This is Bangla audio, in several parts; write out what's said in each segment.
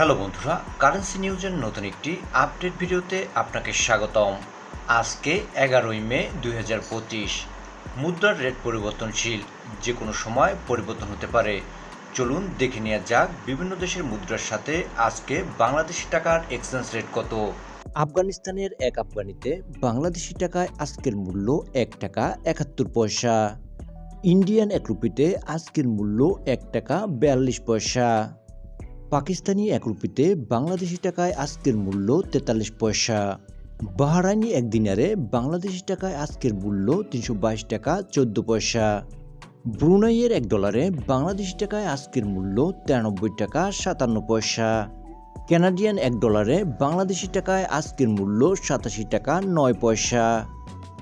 হ্যালো বন্ধুরা, কারেন্সি নিউজের নতুন একটি আপডেট ভিডিওতে আপনাকে স্বাগতম। আজকে এগারোই মে দুই হাজার পঁচিশ। মুদ্রার রেট পরিবর্তনশীল, যে কোনো সময় পরিবর্তন হতে পারে। চলুন দেখে নেওয়া যাক বিভিন্ন দেশের মুদ্রার সাথে আজকে বাংলাদেশি টাকার এক্সচেঞ্জ রেট কত। আফগানিস্তানের এক আফগানিতে বাংলাদেশি টাকায় আজকের মূল্য এক টাকা একাত্তর পয়সা। ইন্ডিয়ান এক রুপিতে আজকের মূল্য এক টাকা বিয়াল্লিশ পয়সা। পাকিস্তানি এক রুপিতে বাংলাদেশি টাকায় আজকের মূল্য তেতাল্লিশ পয়সা। বাহারাইনি এক দিনারে বাংলাদেশি টাকায় আজকের মূল্য তিনশো বাইশ টাকা চোদ্দ পয়সা। ব্রুনাইয়ের এক ডলারে বাংলাদেশি টাকায় আজকের মূল্য তিরানব্বই টাকা সাতান্ন পয়সা। ক্যানাডিয়ান এক ডলারে বাংলাদেশি টাকায় আজকের মূল্য সাতাশি টাকা নয় পয়সা।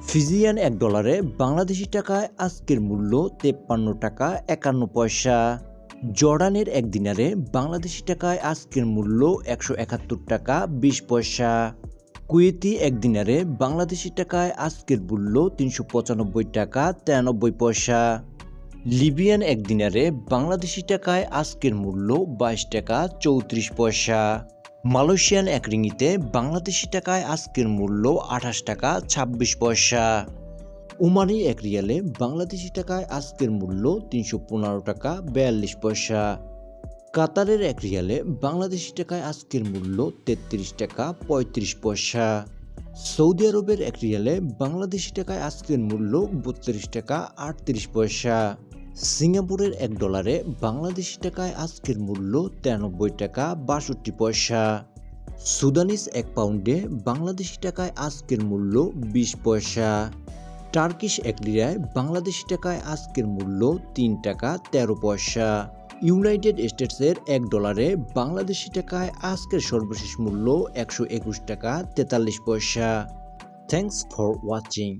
ফিজিয়ান এক ডলারে বাংলাদেশি টাকায় আজকের মূল্য তেপ্পান্ন টাকা একান্ন পয়সা। জর্ডানের এক দিনারে বাংলাদেশি টাকায় আজকের মূল্য একশো একাত্তর টাকা বিশ পয়সা। কুয়েতি এক দিনারে বাংলাদেশি টাকায় আজকের মূল্য তিনশো পঁচানব্বই টাকা তিরানব্বই পয়সা। লিবিয়ান এক দিনারে বাংলাদেশি টাকায় আজকের মূল্য বাইশ টাকা চৌত্রিশ পয়সা। মালয়েশিয়ান এক রিঙিতে বাংলাদেশি টাকায় আজকের মূল্য আঠাশ টাকা ছাব্বিশ পয়সা। ওমানি এক রিয়ালে বাংলাদেশি টাকায় আজকের মূল্য তিনশো পনেরো টাকা বিয়াল্লিশ পয়সা। কাতারের এক রিয়ালে বাংলাদেশি টাকায় আজকের মূল্য তেত্রিশ টাকা পঁয়ত্রিশ পয়সা। সৌদি আরবের এক রিয়ালে বাংলাদেশি টাকায় আজকের মূল্য বত্রিশ টাকা আটত্রিশ পয়সা। সিঙ্গাপুরের এক ডলারে বাংলাদেশি টাকায় আজকের মূল্য তিরানব্বই টাকা বাষট্টি পয়সা। সুদানিস এক পাউন্ডে বাংলাদেশি টাকায় আজকের মূল্য বিশ পয়সা। টার্কিশ এক লিরায় বাংলাদেশি টাকায় আজকের মূল্য তিন টাকা তেরো পয়সা। ইউনাইটেড স্টেটসের এক ডলারে বাংলাদেশি টাকায় আজকের সর্বশেষ মূল্য একশো একুশ টাকা তেতাল্লিশ পয়সা। Thanks for watching.